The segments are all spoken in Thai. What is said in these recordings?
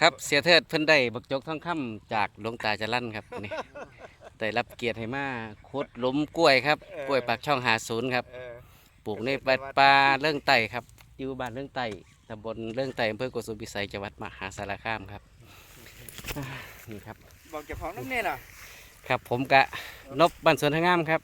ครับเสียเทิดเพิ่นได้บักจกทองคำจากหลวงตาจรันครับนี่ได้รับเกียรติให้มาขุดหลุมกล้วยครับกล้วยปากช่องหาศูนย์ครับเออ ปลูกในวัดป่าเรื่องไต่ครับอยู่บ้านเรื่องไต่ตำบลเรื่องไต่อำเภอโกสุมพิสัยจังหวัดมหาสารคามครับอ่านี่ครับ บอกเจ้าของน้ำเนี่ยน่ะครับผมกะนบบ้านสวนทางงามครับ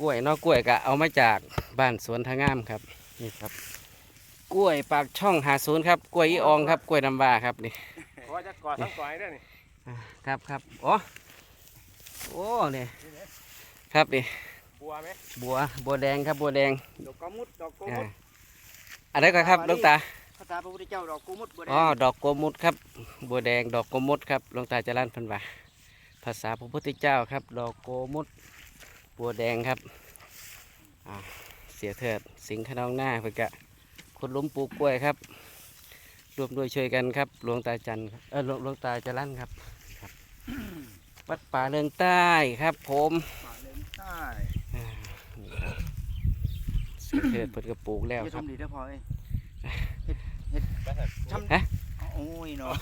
กล้วยนอกกล้วยกะเอามาจากบ้านสวนทางงามครับนี่ครับ กล้วยปากช่องหาศูนย์ครับกล้วยอีอองครับกล้วยน้ำว้าครับนี่เพราะว่าจะกอดทั้งกอยได้นี่อ่าครับครับโอ้โอ้เนี่ยครับนี่บัวไหมบัวบัวแดงครับบัวแดงดอกกอมุดดอกกออ่ามุดอันนี้ก็ครับหลวงตา ภาษาพระพุทธเจ้าดอกกอมุดบัวแดงอ๋อ ดอกโกมุดครับ บัวแดง ดอกโกมุดครับหลวงตาจรันเพันว่าภาษาพระพุทธเจ้าครับ ดอกโกมุด บัวแดงครับอ่าเสียเถิด สิงห์ขนองหน้าเพื่อกะ คนล้มปลูกกล้วยครับรวมด้วยช่วยกันครับหลวงตาจันทร์ครับเออหลวงหลวงตาจรันครับครับวัดป่าเรืองใต้ครับ ผมป่าเหลืองใต้อ่านี่ครับเสียเถิดเพิ่นก็ปลูกแล้วจะครับทำดีได้อพอเอ้ยเฮ็ดเฮ็ดทำฮะโอ้ยเนาะ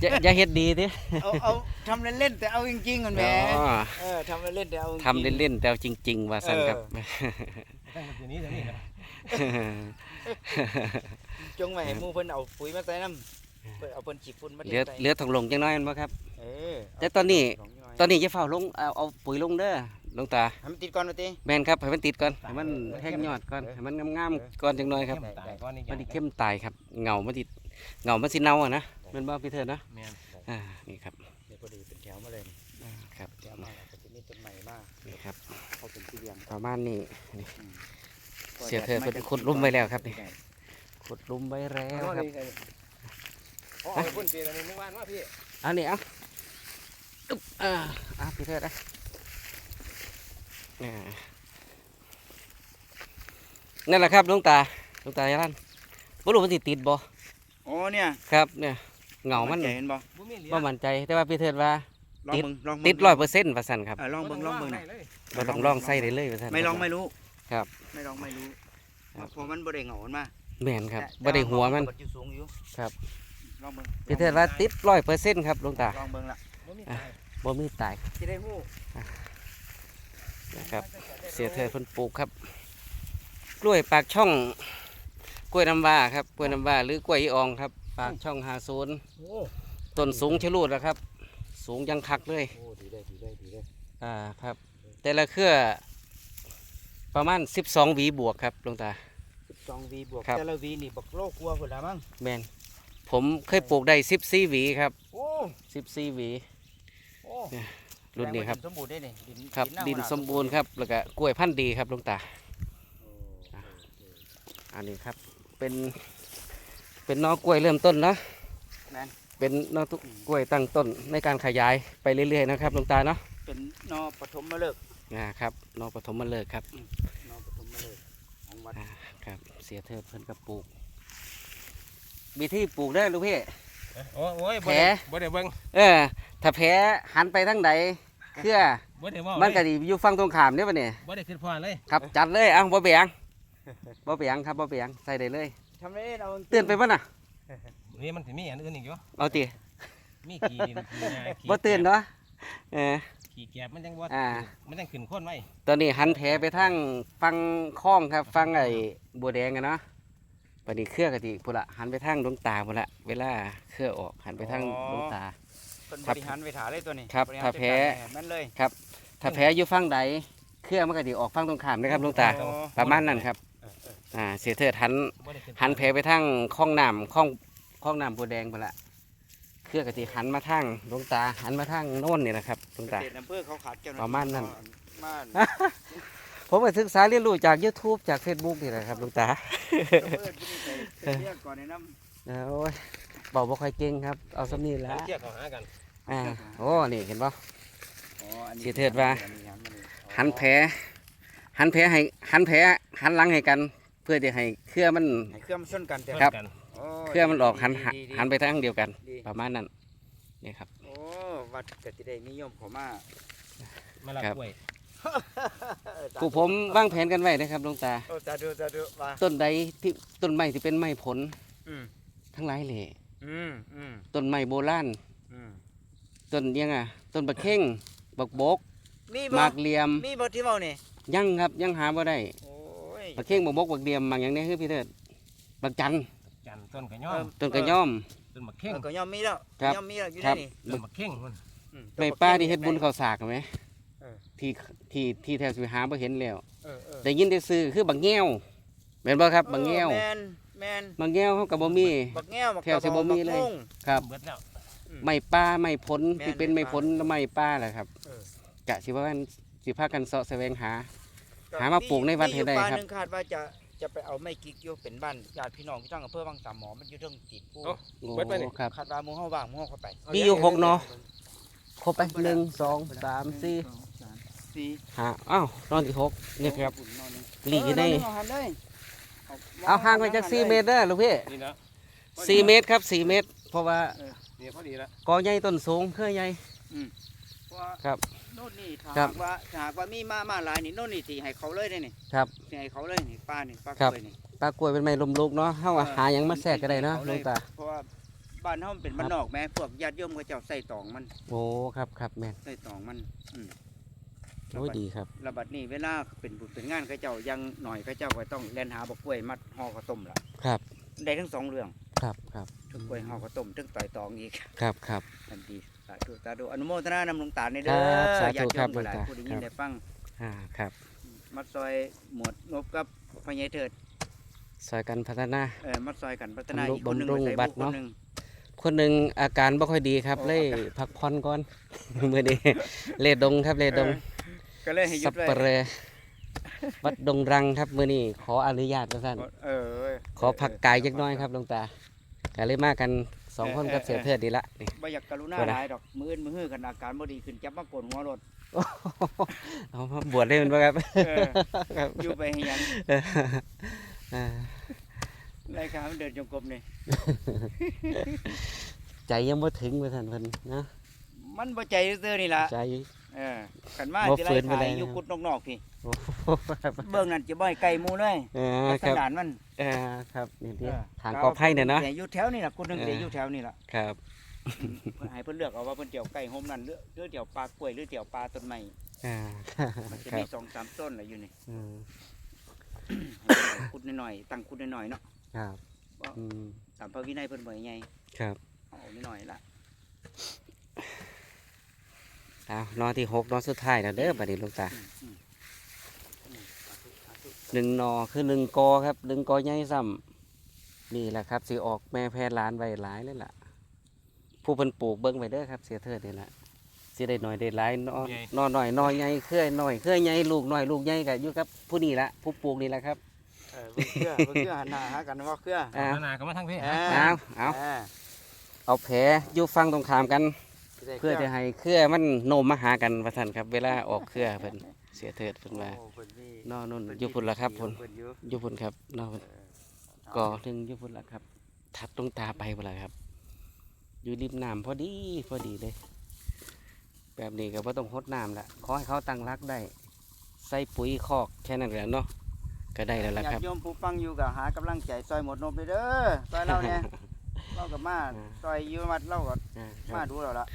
อย่าอย่าเฮ็ดดีดิเอาเอาทำเล่นๆแต่เอาจริงๆกันแหมอ๋อเออทำเล่นๆแต่เอาจริงๆทำเล่นๆแต่เอาจริง ๆ ว่าสันครับ ตั้งแต่นี้ถึงนี่ครับจงไว้ให้หมู่เพิ่นเอาปุ๋ยมาใส่น้ำเพิ่นเอาเพิ่นฉีดฝุ่นมาเหลือใส่เหลือทองหลงจังน้อยนั่นบ่ครับ เออแต่ตอนนี้สงหยตอนนี้จะเฝ้าลงเอาเอาปุ๋ยลงเด้อหลวงตาให้มันติดก่อนว่าติ แม่นครับให้มันติดก่อนให้มันแห้งยอดก่อนให้มันงามๆก่อนจังน้อยครับเข้มตายก้อนนี้มันสิเข้มตายครับเงามันสิเงามันสิเน่าอะนะแมันบ่พี่เถิดนะแม่นอ่านี่ครับเดี๋ยวพอดีเป็นแถวมาเลยนี่อ่าครับแถวมาแล้วก็จะมีต้นใหม่มากนี่ครับเขาเป็นที่เลี้ยงประมาณนี้นี่อืม เสียเถิดเป็นขุดหลุมไว้แล้วครับนี่ขุดหลุมไว้แล้วเอาครับนี่อ๋อเอาไปพ่นเปลี่ยนอันนี้นึกว่าว่าพี่เอันนี้เอาอึ๊บอ่าอ่าพี่เถิดนะอ่านั่นแหละครับหลวงตาหลวงตาย่าลันบ่รู้มันสิติดบ่โอ้เนี่ยครับเนี่ยเหงามันใจเห็นบ่บ่มีเหลือบ่มั่นใจแต่ว่าพี่เถิดว่าลองติดเบิ่งลองติดร้อยเปอร์เซ็นต์ว่าสั่นครับอ่าลองเบิ่งลองเบิ่งหน่อยบ่ต้องลองใส่ได้เลยว่าสั่นไม่ลองไม่รู้ ครับไม่ลองไม่รู้ครับ เพราะมันบ่ได้เหงามันมาแม่นครับแต่บ่ได้หัวมัน แต่าอยู่สูงอยู่ครับ ลองเบิ่งพี่เถิดว่าติดร้อยเปอร์เซ็นต์ครับหลวงตาลองเบิ่งละบ่มีตายบ่มีตายสิได้ฮู้นะครับ เสียเถิดเพิ่นปลูกครับ กล้วยปากช่อง กล้วยน้ำว้าครับกล้วยน้ำว้าหรือกล้วยอีอองครับ ปากช่องหาศูนย์โอ้ต้นสูงชะลูดนะครับ สูงยังคักเลยโอ้ดีได้ดีได้ดีได้อ่าครับ แต่ละเครือ ประมาณ 12หวีบวกครับหลวงตา12 V บวกครับ แต่ละ V นี่บักโลกลัวพุ่นละมั้งแมนผมเคยปลูกได้14หวีครับโอ้14หวีโอ้รุ่นนี้ครับแสดงว่าดิสมบูรณ์ได้นี่ดินครับเน่าดินขนาสมบูรณ์ครับแล้วก็กล้วยพันธุ์ดีครับหลวงตาโอ้อันนี้ครับ เป็น เป็นนอกล้วยเริ่มต้นเนาะ แม่นเป็นนอตุกล้วยตั้งต้นในการขยายไปเรื่อยๆนะครับหลวงตาเนาะ เป็นนอปฐมฤกษ์ นะครับนอปฐมมาเลิกษ์ครับนอปฐมฤกษ์ของวัดอ่าครับ เสียเทิดเพิ่นก็ปลูก มีที่ปลูกได้ลูกพี่โอ้โอ้ยแผลบ่ได้บ่ได้เบิ่งเออ ถ้าแผลหันไปทางใดเครือบ่ได้เว่ามันก็เลยดีอยู่ฝั่งตรงข้ามเนี่ยปะเนี่ยบ่ได้คิดพอเลยครับจัดเลยอะบ่เบียงบ่เบียงครับบ่เบียงใส่ได้เลยทำได้เราเตือนไปป่ะน่ะนี่มันสิมีอันอื่นอีกอยู่เอาติมีขี้ดินขี้หญ้าขี้บ่เตือนเนาะเออ ขี้แกบมันจังบ่อ่า มันจังขึ้นโคนไว้ตอนนี้หันแผลไปทางฟังคลองครับ ฟังไอ้บัวแดงกันเนาะปนี้เครือกะติพุ่นละหันไปทางดวงตาพุ่นละเวลาเครือออกหันไปทางดวงตา เป็นครับบริหารเวทาเลยตัวนี้ครับบริหรถ้าแพ้จัดการให้มันเลยถ้าแผลอยู่ฟังใดเครือมันก็สิออกฟังตรงข้ามนะครับดวงตาอ๋อประมาณนั้นครับอ่า เสียเถิดหันบ่ได้ขึ้นหันแผลไปทางคลองน้ำคลองคลองน้ำบัวแดงพุ่นละ เครือกะติหันมาทางดวงตาหันมาทางโน่นนี่นะครับดวงเกตาษตรอำเภอเขาขาดเจ้าหน้าประที่มาณนั้นมาผมก็ศึกษาเรียนรู้จาก YouTube จาก Facebook นี่แหละครับดวงตาอำเภอที่นี่ไปไปเรียกก่อนในน้ำเอาโอ้ยเบาบ่ค่อยเก่งครับ เอาสำนีแหล้วเที่ยวเข้าหากันอ่าโอ้นี่เห็นป่ะอ๋ออันนี้สิเทิดว่า อันนี้หันมานี่หันแผลหันแผลให้หันแผลหันหลังให้กัน เพื่อที่ให้เครือมัน ให้เครื่องมันชนกันเถอะครับ กันโอ้ เครือมันออกหันดีดีดีหันไปทางเดียวกัน ดีประมาณนั้นนี่ครับ โอ้วัดกติได้นิยมเขอมามาลักครับ กล้วยผู้ผมวางแผนกันไว้นะครับหลวงตา โอ้ตาดูตาดูว่าต้นใดที่ต้นไม้ที่เป็นไม้ผลอืมทั้งหลายแหล่อืมอืมต้นไม้โบราณอืมต้นยังอะต้นบักเข่งบักบกมีหบ่มากเหลี่ยมมีบ่ที่เว้านี่ยังครับยังหาบ่ได้โอ้ยบักเข่งบักบกบักเหลี่ยมหมากหยังนี้คือพี่เถิดบักจันจันทร์ ต้นกระย่อมต้นกระย่อม ต้นมะเข่งเออก็ยอมมีแล้วครับยอมมีแล้วอยู่คในรับนี่ต้นมะเข่งมันอืมไปป้าที่เฮ็ดบุญข้าวสากไหมเออที่ที่ที่แถวสิหาบ่เห็นแล้วเออเออได้ยินได้ซื้อคือบักแง้วแม่นบ่ครับบักแง้วแม่นแม่นบักแง้วเฮาก็บ่มี บักแง้วบักแถวสิบ่มีเลย บักงครับเบิดแล้วไม้ป่าไม้ผลแม่นที่เป็นไม้ผลและไม้ป่าแหละครับเออ กะสิว่ากันสิพากันเสาะแสวงหา หามาปลูกในวัดให้ได้ครับ มีอยู่ป่าหนึงคาดว่าจะ จะไปเอาไม้กิกอยู่เป็นบ้านญาติพี่น้องที่ตั้งอำเภอบางสามหมอมันอยู่เทิงติดผู้โอ้ครับ คาดว่าหมู่เฮาว่างหมู่เฮาเข้าไปมีอยู่หกเนาะ ครบไปหนึ่งสองสามสี่สี่ห้าอ้าวนอนที่หกนี่ครับหลีกอยู่ในเออเอาหันเลยเอาห่างไปจากสี่เมตรเด้อลูกพี่นี่นะสี่เมตรครับสี่เมตร เพราะว่านี่พอดีแล้วกอใหญ่ต้นสูงเครือใหญ่ว่าครับโน่นนี่ถ้าครับหากว่าถ้าหากว่ามีมามาหลายนี่โน่นนี่สิให้เขาเลยได้นี่ครับสิให้เขาเลยนี่ป้านี่ป้าครับ กล้วยนี่ปลากล้วยเป็นไม้ลมลุกเนาะเฮาอะหาหยังมาแทรกก็ได้เนาะให้ลุขงตา เพราะว่าบ้านเฮามันเป็นบ้านนอกแม่พวกญาติโยมเขาเจ้าใส่ตองมันโอ้ครับครับแม่นใส่ตองมันอืม โอ้ยดีครับ ระบัดนี้เวลาเป็นบุญเป็นงานเขาเจ้ายังหน่อยเขาเจ้าก็ต้องแล่นหาบักกล้วยมัดห่อข้าวต้มล่ะครับ ได้ทั้งสองเรื่องครับครับทั้งกล้วยห่อข้าวต้มทั้งต่อยตองอีกครับครับ ทันทีสาธุสาธุอนุโมทนานำหลวงตาในเด้อครับสาธุญาติโยครับมก็หลายหลวงตาผู้ได้ยิครันบได้ฟังอ่าครับมัดซอยหมวดงบกับพญายเถิดซอยกันพัฒนา เออมัดซอยกันพัฒนาบำรุงอีกคนหนึ่งบำรุงไปใส่บัตรบุคคลเนาะหนึ่งคนหนึ่งอาการบ่ค่อยดีครับ โอ้ เลยอาการพักผ่อนก่อน มื้อนี้เลดงครับเลดงเออก็เลยให้หยุสัดบไว้เปรอวัดดงรังครับมื้อนี้ขออนุญาตว่าซั่นเออเว้ยขอพักกายจักหน้อยครับหลวงตาก็เลยมากัน สองคนกับเสียเทิดดีละนี่ บ่อยากกรุณาบ่ได้ หลายดอกมืออื่นมือฮื้อกันอาการบ่ดีขึ้นจับมาโกนหัวรถเอามาบวชได้แมันบ่ครับเออครับอยู่ไปให้หยังอ่ารายการมันเดินจงกรมนี่ใจยังบ่ถึงว่าซั่นเพิ่นนะมันบ่ใจซื่อๆนี่ล่ะใจ เออขันมาบ่สิฝืไล่นไปขายเลยอยู่นะกุดนอกๆพี่โอ้โหครับเบิ่งนั่นจะบ่ให้ไกลหมู่เลยอ่าลักคษรับณะมันอ่าครับนี่ที่เออ ทางกอไผ่เนี่ยเนาะ แต่อยู่แถวนี่ล่ะกุดหนึงเออ แต่อยู่แถวนี่ล่ะครับ เพิ่นให้เพิ่นเลือกเอาว่าเพิ่นเจียวไก่โฮมนั่นหรือหรือเจียวปลากล้วยหรือเจียวปลาต้นไม้อ่ามันจะครัมีบสองสามต้นน่ะอยู่นี่อืมให้ขุดหน่อยๆตั้งขุดหน่อยๆเนาะครับอืมตามพระวินัยเพิ่นบ่ให้ใหญ่ครับ เอาหน่อยๆล่ะ เอานอนที่หกนอนสุดท้ายแล้วเด้อบัดนี้หลวงตาอืมอืมอืมสาธุสาธุหนึ่งหนอคือหนึ่งกอครับหนึ่งกอใหญ่ซ้ำนี่แหละครับสิออกแม่แพร่หล้านไว้หลายเลยล่ะ ผู้เพิ่นปลูกเบิ่งไว้เด้อครับเสียเถิดนี่ล่ะสิได้หน่อยได้หลายนอนนอนหน่อยนอนใหญ่เคลื่อยหน่อยเคลื่อยใหญ่ลูกหน่อยลูกใหญ่ก็อยู่กับผู้นี้ละผู้ปลูกนี่แหละครับเออเบิ่งเครือเบิ่งเครือหันหน้าหากันว่าเครืออ่านานาก็มาทั้งพี่เออเอาเอาเออเอาแผลอยู่ฟังตรงขามกันได้ เพื่อจะให้เครือมันโนมมาหากันว่าซั่นครับ เวลาออกเครือเพิ่นเสียเถิดเพิ่นว่าโอ้เพิ่นมีนอนนู่นเพิ่อยู่พุ่นละครับพุ่นเพิ่นอยู่อยู่พุ่นครับนอนเออก่อหนึ่งอยู่พุ่นละครับทัดตรงตาไปพุ่นละครับ อยู่ริมน้ำพอดีพอดีเลย แบบนี้ก็บ่ต้องหดน้ำละขอให้เขาตั้งรักได้ ใส่ปุ๋ยคอกแค่นั้นแหละเนาะก็ได้แล้วล่ะญาครับติโยมผู้ฟังอยู่ก็หากำลังใจซอยหมดนมเลยเด้อซอยเราเนี่ย เราก็มาอ่าซอยอยู่วัดเราก็อ่าคมารับดูแล้วล่ะ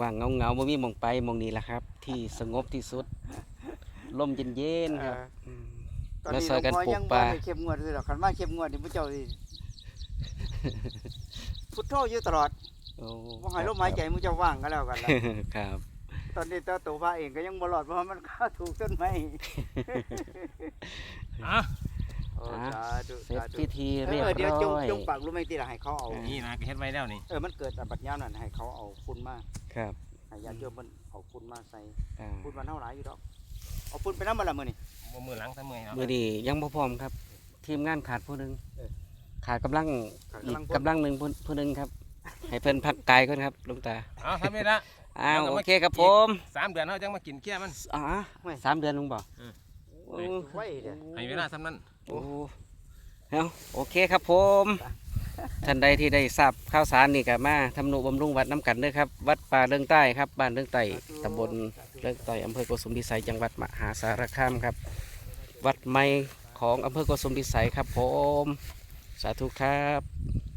ว่างๆเงาๆบ่มีหมองไปหมองนี้ล่ะครับ ที่สงบที่สุด ลมเย็นๆครับเออมตอนแล้วนี้ซอยกันหลวงพ่ปลูกยังปลาบ่ได้เข้มงวดเลยหรอกคันมาเข้มงวดนี่พระเจ้าสิพุทโธอยู่ตลอดโอ้บ่ให้ลมหายใจมึงจะว่างก็แล้วกันล่ะครับ ตอนนี้ตัวตัวพระเองก็ยังบ่รอดเพราะว่ามันเข้าถูกต้นไม้ อะโอ้สาธุเสร็จสาธุพิธีเอเรียบอเดี๋ยวจงร้อยจงปากรู้ไหมติล่ะให้เขาเอา นี่นะก็เฮ็ดไว้แล้วนี่เออมันเกิดอันบัดยามนั่นให้เขาเอาคุณมาครับให้ญาติโยมมันเอาคุณมาใส่อ่าคุณมันเท่าหลายอยู่ดอกเอาคุณไปนำบ่ล่ะมื้อนี้บ่มือหลังทั้งมือเนาะมือดียังบ่พร้อมครับ ทีมงานขาดผู้หนึงเออขาดกำลังขาดอีกกำลังพลกำลังหนึ่งผู้ผู้หนึงครับ ให้เพิ่นพักกายก่อนครับหลุงตาเอาทำไม่ละอ้าวแล้วก็โอมาเคครับผมสามเดือนเฮาจังมากินเกี้ยมันอ๋อสามเดือนลุงบอกเออโอ้ไว้เด้อให้เวลาซ้ำนั้น โอ้เอาโอเคครับผมท่านใดที่ได้ทราบข่าวสารนี่ก็มาทำนุบำรุงวัดน้ำกันเด้อครับ วัดป่าเรื่องใต้ครับ บ้านเรื่องใต้ตำบลเลิกต่อยอำเภอโกสุมพิสัยจังหวัดมหาสารคามครับ วัดใหม่ของอำเภอโกสุมพิสัยครับผม สาธุครับ